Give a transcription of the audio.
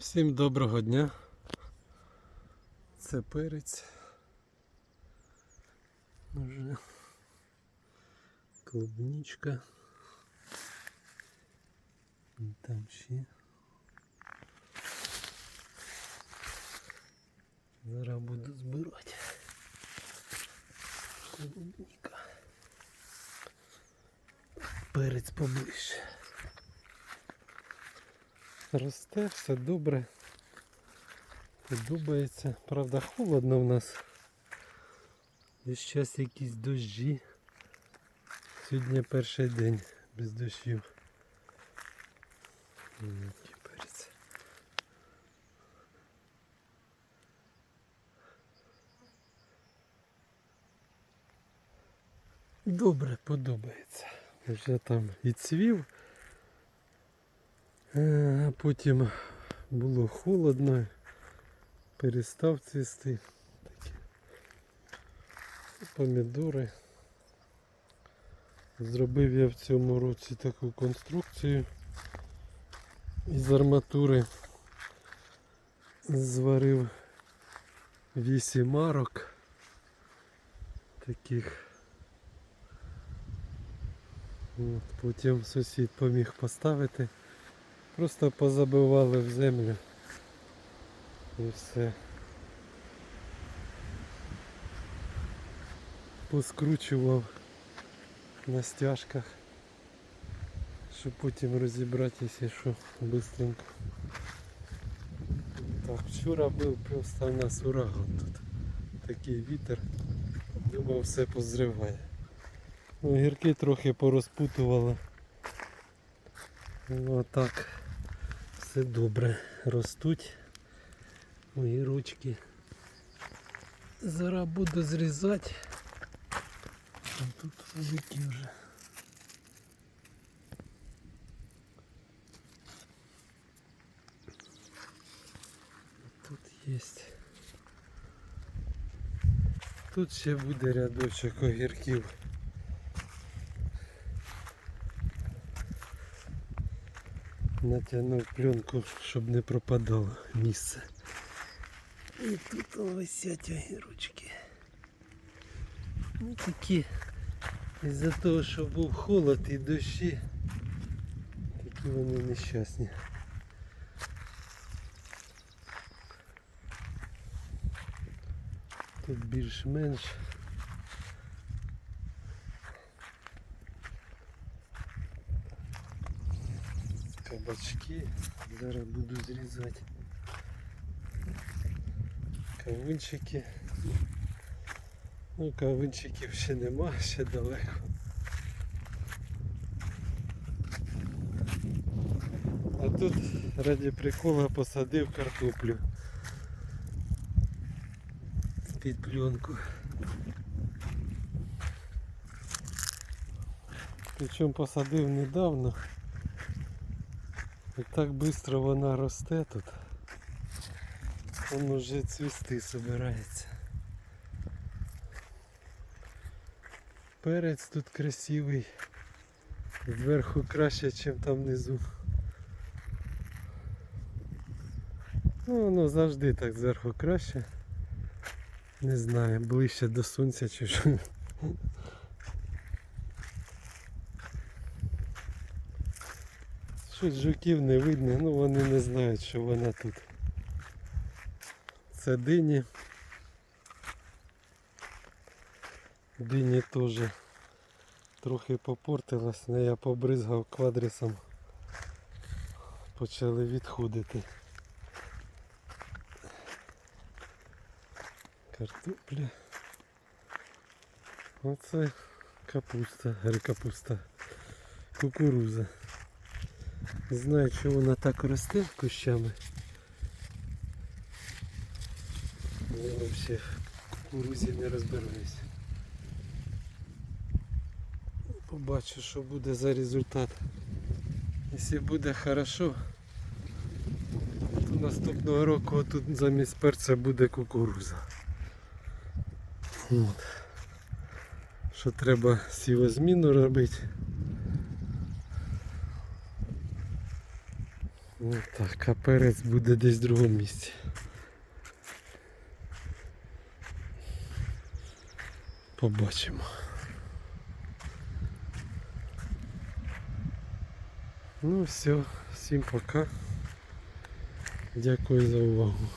Всім доброго дня. Це перець. Уже клубничка. Там ще. Зараз буду збирати. Клубника. Перець поближче. Росте, все добре. Подобається. Правда, холодно в нас. І зараз якісь дощі. Сьогодні перший день без дощів. Перець. Добре, подобається. Вже там і цвів. Е, потім було холодно, перестав цвісти. Такі помідори. Зробив я в цьому році таку конструкцію із арматури. Зварив 8 арок таких. От, потім сусід поміг поставити. Просто позабивали в землю і все. Поскручував на стяжках, щоб потім розібрати, якщо що, быстренько. Так, вчора був просто у нас ураган тут. Такий вітер. Думав все позриває. Ну, гірки трохи порозпутувало. Ну, а так все добре ростуть мої ручки. Зараз буду зрізати. А тут великі вже. Тут є. Тут ще буде рядочок огірків. Натягнув пленку, щоб не пропадало місце. І тут висять огірочки. Ну такі із-за того, що був холод і дощі, такі вони нещасні. Тут більш-менш. Кабачки. Зараз буду зрізати. Кавунчики. Ну, кавунчиків ще нема, ще далеко. А тут раді прикола посадив картоплю під пленку. Причому посадив недавно. І так швидко вона росте тут. Он уже цвісти собирається. Перець тут красивий. Зверху краще, ніж там внизу. Ну, воно завжди так зверху краще. Не знаю, ближче до сонця чи що. Щось жуків не видно, ну вони не знають, що вона тут. Це дині. Дині теж трохи попортилась, але я побризгав квадрісом. Почали відходити. Картопля. Оце капуста, говорю, капуста, кукуруза. Не знаю, чого вона так росте кущами. Я взагалі в кукурузі не розбираюсь. Побачу, що буде за результат. Якщо буде хорошо, то наступного року тут замість перця буде кукуруза. От. Що треба сівозміну робити. Так, а перець буде десь в другому місці. Побачимо. Ну все, всім пока. Дякую за увагу.